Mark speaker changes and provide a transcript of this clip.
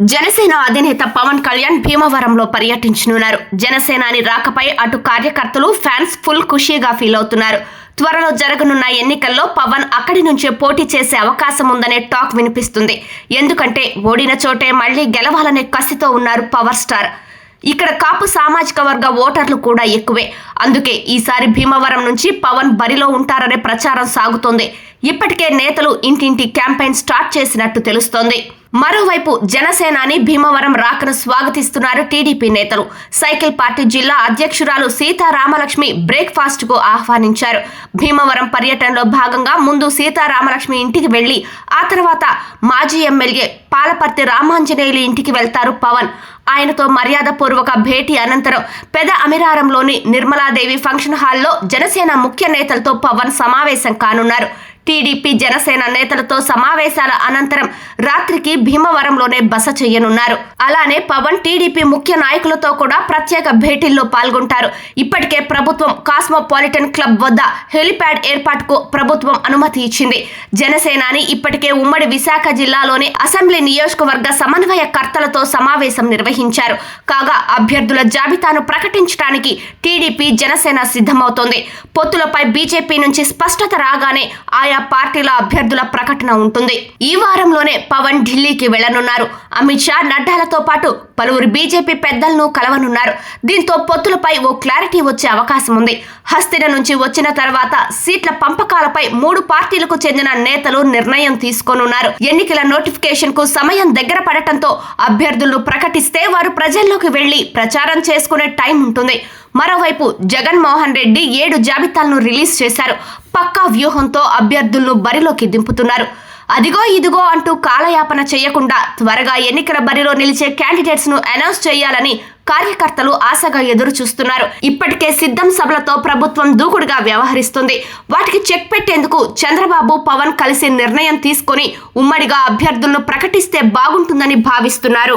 Speaker 1: జనసేన అధినేత పవన్ కళ్యాణ్ భీమవరంలో పర్యటించనున్నారు. జనసేనాని రాకపై అటు కార్యకర్తలు ఫ్యాన్స్ ఫుల్ ఖుషీగా ఫీల్ అవుతున్నారు. త్వరలో జరగనున్న ఎన్నికల్లో పవన్ అక్కడి నుంచే పోటీ చేసే అవకాశం ఉందనే టాక్ వినిపిస్తుంది. ఎందుకంటే ఓడిన చోటే మళ్ళీ గెలవాలనే కసితో ఉన్నారు పవర్ స్టార్. ఇక్కడ కాపు సామాజిక వర్గ ఓటర్లు కూడా ఎక్కువే. అందుకే ఈసారి భీమవరం నుంచి పవన్ బరిలో ఉంటారనే ప్రచారం సాగుతోంది. ఇప్పటికే నేతలు ఇంటింటి క్యాంపెయిన్ స్టార్ట్ చేసినట్టు తెలుస్తోంది. మరోవైపు జనసేనాని భీమవరం రాకను స్వాగతిస్తున్నారు టీడీపీ నేతలు. సైకిల్ పార్టీ జిల్లా అధ్యక్షురాలు సీతారామలక్ష్మి బ్రేక్ఫాస్ట్కు ఆహ్వానించారు. భీమవరం పర్యటనలో భాగంగా ముందు సీతారామలక్ష్మి ఇంటికి వెళ్ళి ఆ తర్వాత మాజీ ఎమ్మెల్యే పాలపర్తి రామాంజనేయులు ఇంటికి వెళ్తారు పవన్. ఆయనతో మర్యాదపూర్వక భేటీ అనంతరం పెద అమిరారంలోని నిర్మలాదేవి ఫంక్షన్ హాల్లో జనసేన ముఖ్య నేతలతో పవన్ సమావేశం కానున్నారు. టీడీపీ జనసేన నేతలతో సమావేశాల అనంతరం రాత్రికి భీమవరంలోనే బస చేయనున్నారు. అలానే పవన్ టీడీపీ ముఖ్య నాయకులతో కూడా ప్రత్యేక భేటీల్లో పాల్గొంటారు. ఇప్పటికే ప్రభుత్వం కాస్మోపాలిటన్ క్లబ్ వద్ద హెలిప్యాడ్ ఏర్పాటుకు ప్రభుత్వం అనుమతి ఇచ్చింది. జనసేనాని ఇప్పటికే ఉమ్మడి విశాఖ జిల్లాలోని అసెంబ్లీ నియోజకవర్గ సమన్వయకర్తలతో సమావేశం నిర్వహించారు. కాగా అభ్యర్థుల జాబితాను ప్రకటించడానికి టీడీపీ జనసేన సిద్ధమవుతోంది. పొత్తులపై బీజేపీ నుంచి స్పష్టత రాగానే ఆయా పార్టీల అభ్యర్థుల ప్రకటన ఉంటుంది. ఈ వారంలోనే పవన్ ఢిల్లీకి వెళ్ళనున్నారు. అమిత్ షా నడ్డాలతో పాటు పలువురు బీజేపీ పెద్దలను కలవనున్నారు. దీంతో పొత్తులపై ఓ క్లారిటీ వచ్చే అవకాశం ఉంది. హస్తిన నుంచి వచ్చిన తర్వాత సీట్ల పంపకాలపై మూడు పార్టీలకు చెందిన నేతలు నిర్ణయం తీసుకోనున్నారు. ఎన్నికల నోటిఫికేషన్కు సమయం దగ్గర పడటంతో అభ్యర్థులను ప్రకటిస్తే వారు ప్రజల్లోకి వెళ్ళి ప్రచారం చేసుకునే టైం ఉంటుంది. మరోవైపు జగన్మోహన్ రెడ్డి ఏడు జాబితాలను రిలీజ్ చేశారు. పక్కా వ్యూహంతో అభ్యర్థులను బరిలోకి దింపుతున్నారు. అదిగో ఇదిగో అంటూ కాలయాపన చేయకుండా త్వరగా ఎన్నికల బరిలో నిలిచే క్యాండిడేట్స్ను అనౌన్స్ చేయాలని కార్యకర్తలు ఆశగా ఎదురు చూస్తున్నారు ఇప్పటికే సిద్ధం సభలతో ప్రభుత్వం దూకుడుగా వ్యవహరిస్తుంది. వాటికి చెక్ పెట్టేందుకు చంద్రబాబు పవన్ కలిసి నిర్ణయం తీసుకొని ఉమ్మడిగా అభ్యర్థులను ప్రకటిస్తే బాగుంటుందని భావిస్తున్నారు.